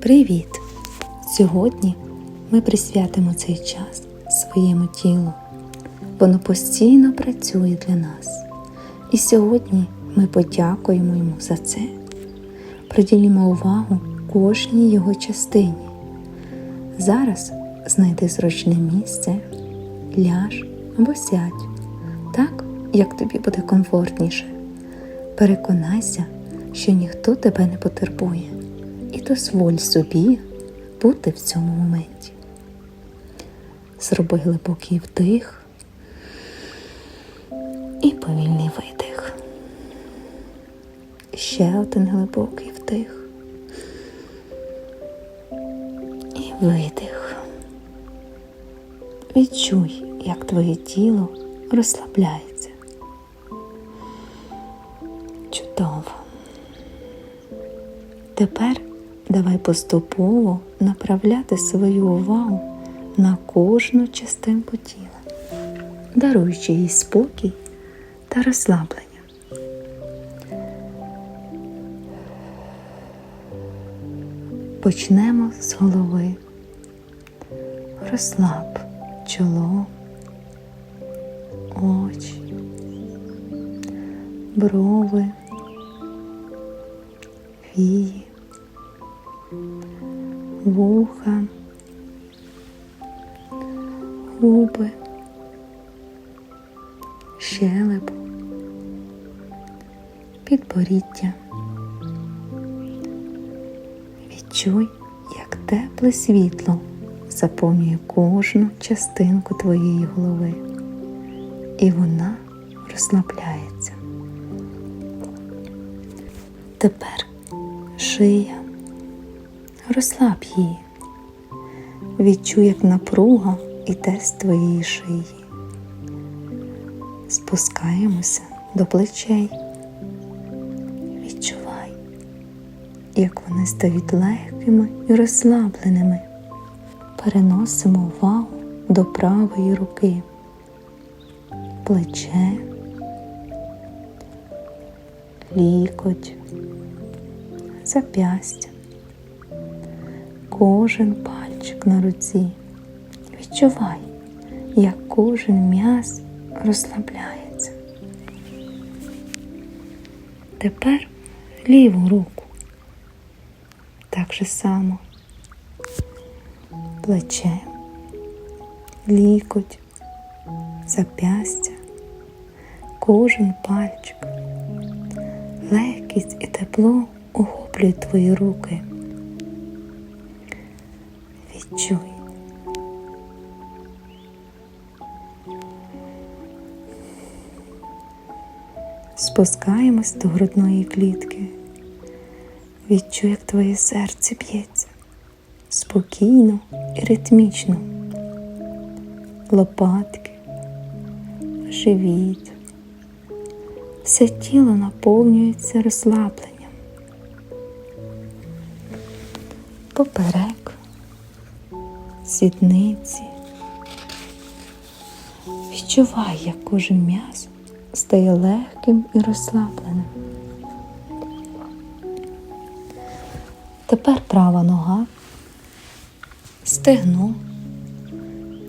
Привіт! Сьогодні ми присвятимо цей час своєму тілу. Воно постійно працює для нас. І сьогодні ми подякуємо йому за це. Приділімо увагу кожній його частині. Зараз знайди зручне місце, ляж або сядь, так, як тобі буде комфортніше. Переконайся, що ніхто тебе не потерпує, і дозволь собі бути в цьому моменті. Зроби глибокий вдих і повільний видих. Ще один глибокий вдих і видих. Відчуй, як твоє тіло розслабляється. Чудово. Тепер давай поступово направляти свою увагу на кожну частинку тіла, даруючи їй спокій та розслаблення. Почнемо з голови. Розслаб чоло, очі, брови, вії, вуха, губи, щелепу, підборіддя. Відчуй, як тепле світло заповнює кожну частинку твоєї голови, і вона розслабляється. Тепер шия, розслаб її, відчуй, як напруга іде з твоєї шиї. Спускаємося до плечей. Відчувай, як вони стають легкими і розслабленими. Переносимо увагу до правої руки, плече, лікоть, зап'ястя, кожен пальчик на руці. Відчувай, як кожен м'яз розслабляється. Тепер ліву руку. Так же само. Плече, лікоть, зап'ястя, кожен пальчик, легкість і тепло охоплюють твої руки. Відчуй. Спускаємось до грудної клітки. Відчуй, як твоє серце б'ється спокійно і ритмічно. Лопатки, живіт. Все тіло наповнюється розслабленням. Поперек, сідниці. Відчувай, як кожен м'яз стає легким і розслабленим. Тепер права нога, стегно,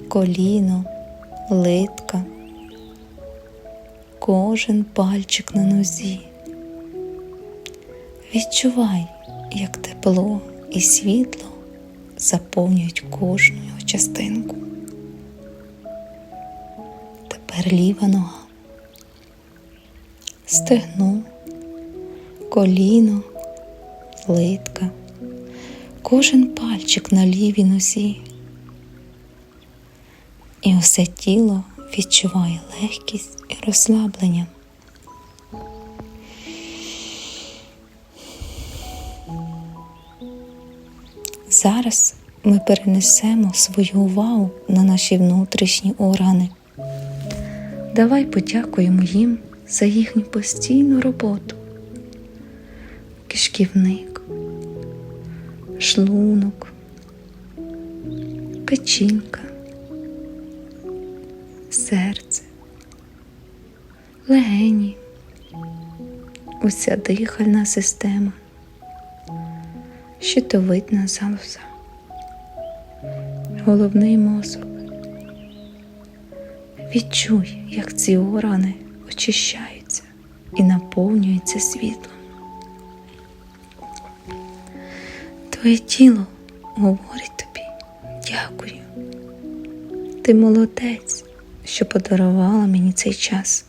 коліно, литка, кожен пальчик на нозі. Відчувай, як тепло і світло заповнюють кожну його частинку. Тепер ліва нога, стегно, коліно, литка, кожен пальчик на лівій нозі. І усе тіло відчуває легкість і розслаблення. Зараз ми перенесемо свою увагу на наші внутрішні органи. Давай подякуємо їм за їхню постійну роботу. Кишківник, шлунок, печінка, серце, легені, уся дихальна система, щитовидна залоза, головний мозок. Відчуй, як ці органи очищаються і наповнюються світлом. Твоє тіло говорить тобі дякую. Ти молодець, що подарувала мені цей час.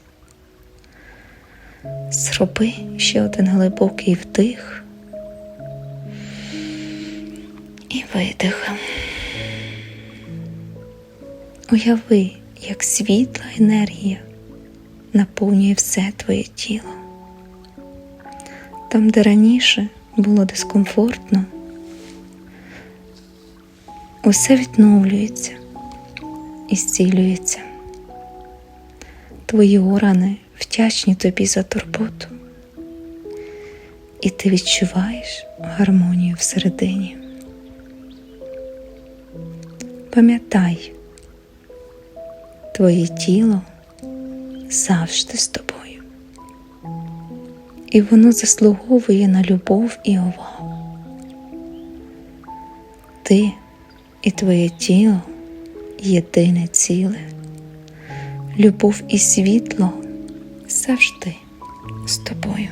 Зроби ще один глибокий вдих і видих. Уяви, як світла енергія наповнює все твоє тіло. Там, де раніше було дискомфортно, усе відновлюється і зцілюється. Твої органи вдячні тобі за турботу, і ти відчуваєш гармонію всередині. Пам'ятай, твоє тіло завжди з тобою, і воно заслуговує на любов і увагу. Ти і твоє тіло єдине ціле, любов і світло завжди з тобою.